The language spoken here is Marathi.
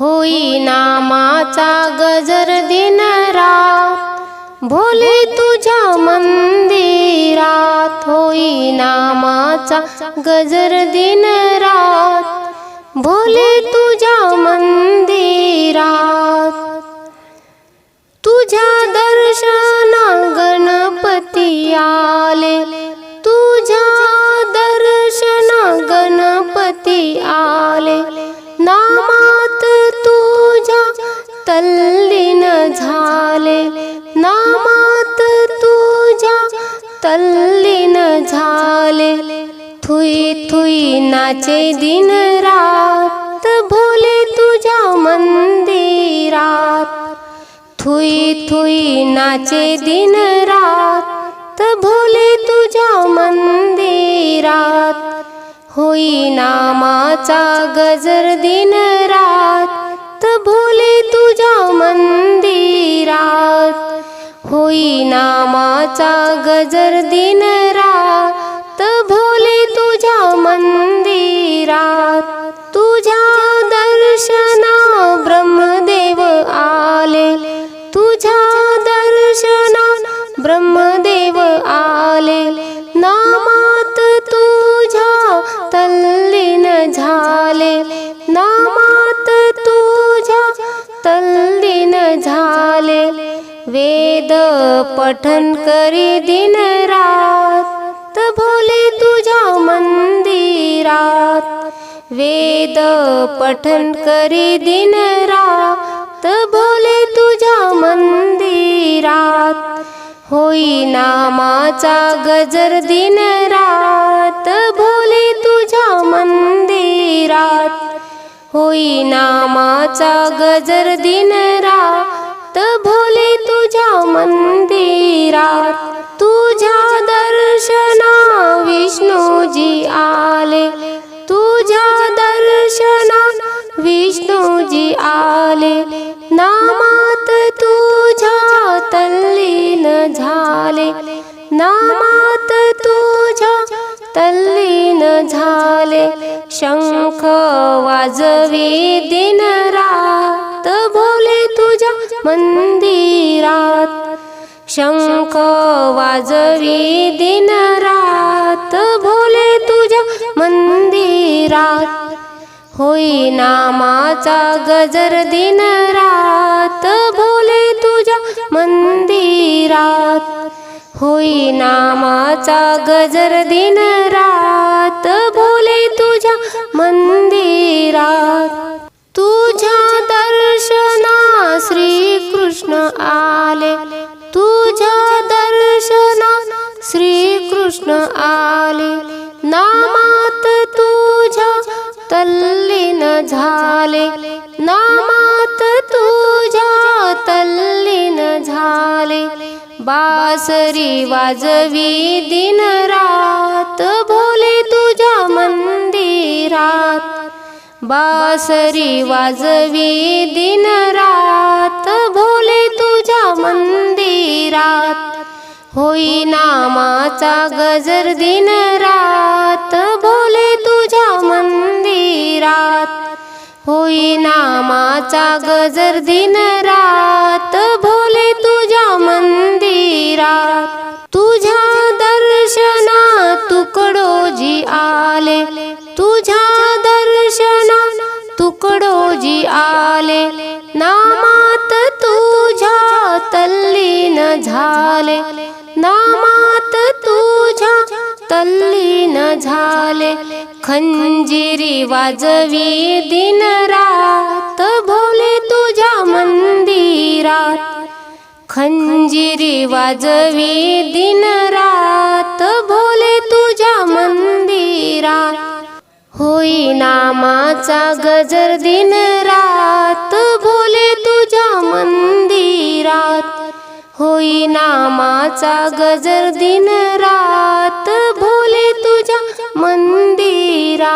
होई नामाचा गजर दिन रात भोले तुझ्या मंदिरात होई नामाचा गजर दिन रात भोले तुझ्या मंदिरात तल्लीन झाले थुई थुई नाचे दिन रात भोले तुझ्या मंदिरात. थुई थुई नाचे दिन रात भोले तुझ्या मंदिरात. होई नामाचा गजर दिन रात भोले तू नामाचा गजर दिन रात भोले तुझ्या मंदिरात. तुझ्या दर्शना ब्रह्मदेव आले. तुझ्या दर्शना ब्रह्मदेव आले. नामात तुझ्या तल्लीन झाले. ना वेद पठन करी दिन रात भोले तुझ्या मंदिरात. वेद पठन करी दिन रात भोले तुझ्या मंदिरात. होई नामाचा गजर दिन रात भोले तुझ्या मंदिरात. होई नामाचा गजर दिन रात भोले तुझ्या मंदिरात तुझ्या दर्शना विष्णूजी आले. तुझ्या दर्शना विष्णूजी आले. नामात तुझ्या तल्लीन झाले. नामात तुझ्या तल्लीन झाले. शंख वाजवी दिन तुझ्या मंदिरात शंख वाजवी दिन रात. भोले तुझ्या मंदिरात होई नामाचा गजर दिन रात. भोले तुझ्या मंदिरात होई नामाचा गजर दिन रात. भोले तुझ्या कृष्ण आले नामात तुझ्या तल्लीन झाले नामात तुझ्या तल्लीन झाले बासरी वाजवी दिन रात भोले तुझ्या मंदिरात बासरी वाजवी दिन रात भोले तुझ्या मंदिरात होई नामाचा गजर दिन रात भोले तुझ्या मंदिरात. होई नामाचा गजर दिन रात भोले तुझ्या मंदिरात. तुझ्या दर्शना तुकडोजी आले तुझ्या दर्शना तुकडोजी आले. नामात तुझ्या तल्लीन झाले नामात तुझ्या तल्लीन झाले खंजिरी वाजवी दिन रात भोले तुझ्या मंदिरात. खंजिरी वाजवी दिन रात भोले तुझ्या मंदिरात. होई नामाचा गजर दिन रात होई नामाचा गजर दिन रात भोले तुझ्या मंदिरा